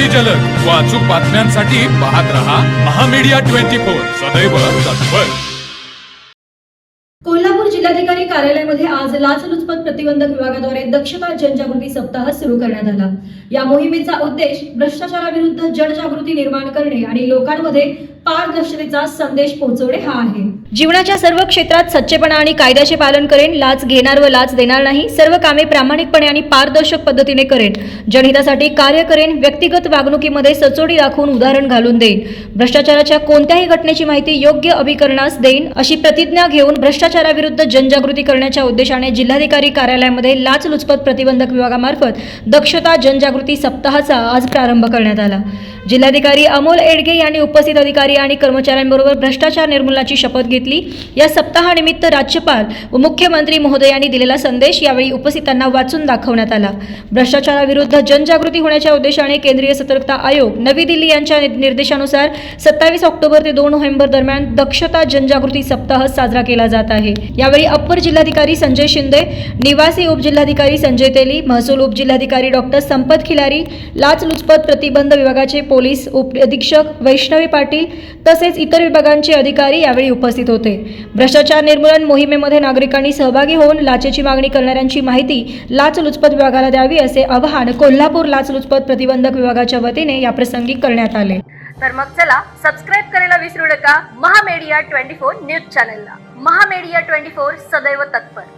अति जलद. व अचूक बातम्यांसाठी पाहत रहा महामीडिया ट्वेंटी फोर. सदैव तत्पर. कोल्हापूर जिल्हाधिकारी कार्यालयामध्ये आज लाचलुचपत प्रतिबंधक विभागाद्वारे दक्षता जनजागृती सप्ताह सुरू करण्यात आला. या मोहिमेचा उद्देश भ्रष्टाचाराविरुद्ध जनजागृती निर्माण करणे आणि लोकांमध्ये पारदर्शकतेचा संदेश पोहोचवणे हा आहे. जीवनाच्या सर्व क्षेत्रात सच्चेपणा आणि कायद्याचे पालन करेन लाच घेणार व लाच देणार नाही सर्व कामे प्रामाणिकपणे आणि पारदर्शक पद्धतीने करेन. जनहितासाठी कार्य करेन व्यक्तिगत वागणुकीमध्ये सचोडी दाखवून उदाहरण घालून देईन. भ्रष्टाचाराच्या कोणत्याही घटनेची माहिती योग्य अभिकरणास देईन अशी प्रतिज्ञा घेऊन भ्रष्टाचाराविरुद्ध जनजागृती करण्याच्या उद्देशाने जिल्हाधिकारी कार्यालयामध्ये लाचलुचपत प्रतिबंधक विभागामार्फत दक्षता जनजागृती सप्ताहाचा आज प्रारंभ करण्यात आला. जिल्हाधिकारी अमोल एडगे यांनी उपस्थित अधिकारी आणि कर्मचाऱ्यांबरोबर भ्रष्टाचार निर्मूलनाची शपथ घेतली. या सप्ताहानिमित्त राज्यपाल व मुख्यमंत्री महोदयांनी दिलेला संदेश यावेळी उपस्थितांना वाचून दाखवण्यात आला. भ्रष्टाचाराविरुद्ध जनजागृती होण्याच्या उद्देशाने केंद्रीय सतर्कता आयोग नवी दिल्ली यांच्या निर्देशानुसार सत्तावीस ऑक्टोबर ते दोन नोव्हेंबर दरम्यान दक्षता जनजागृती सप्ताह साजरा केला जात आहे. यावेळी अप्पर जिल्हाधिकारी संजय शिंदे निवासी उपजिल्हाधिकारी संजय तेली महसूल उपजिल्हाधिकारी डॉक्टर संपत खिलारी लाचलुचपत प्रतिबंध विभागाचे पोलीस उप अधीक्षक वैष्णवी पाटील तसेच इतर विभागांचे अधिकारी यावेळी उपस्थित होते. भ्रष्टाचार निर्मूलन मोहिमेमध्ये नागरिकांनी सहभागी होऊन लाचेची मागणी करणाऱ्यांची माहिती लाचलुचपत विभागाला द्यावी असे आवाहन कोल्हापूर लाचलुचपत प्रतिबंधक विभागाच्या वतीने याप्रसंगी करण्यात आले. तर मग चला सबस्क्राईब करायला विसरू नका. महामेडिया ट्वेंटी फोर न्यूज चॅनलला. महामेडिया ट्वेंटी फोर सदैव तत्पर.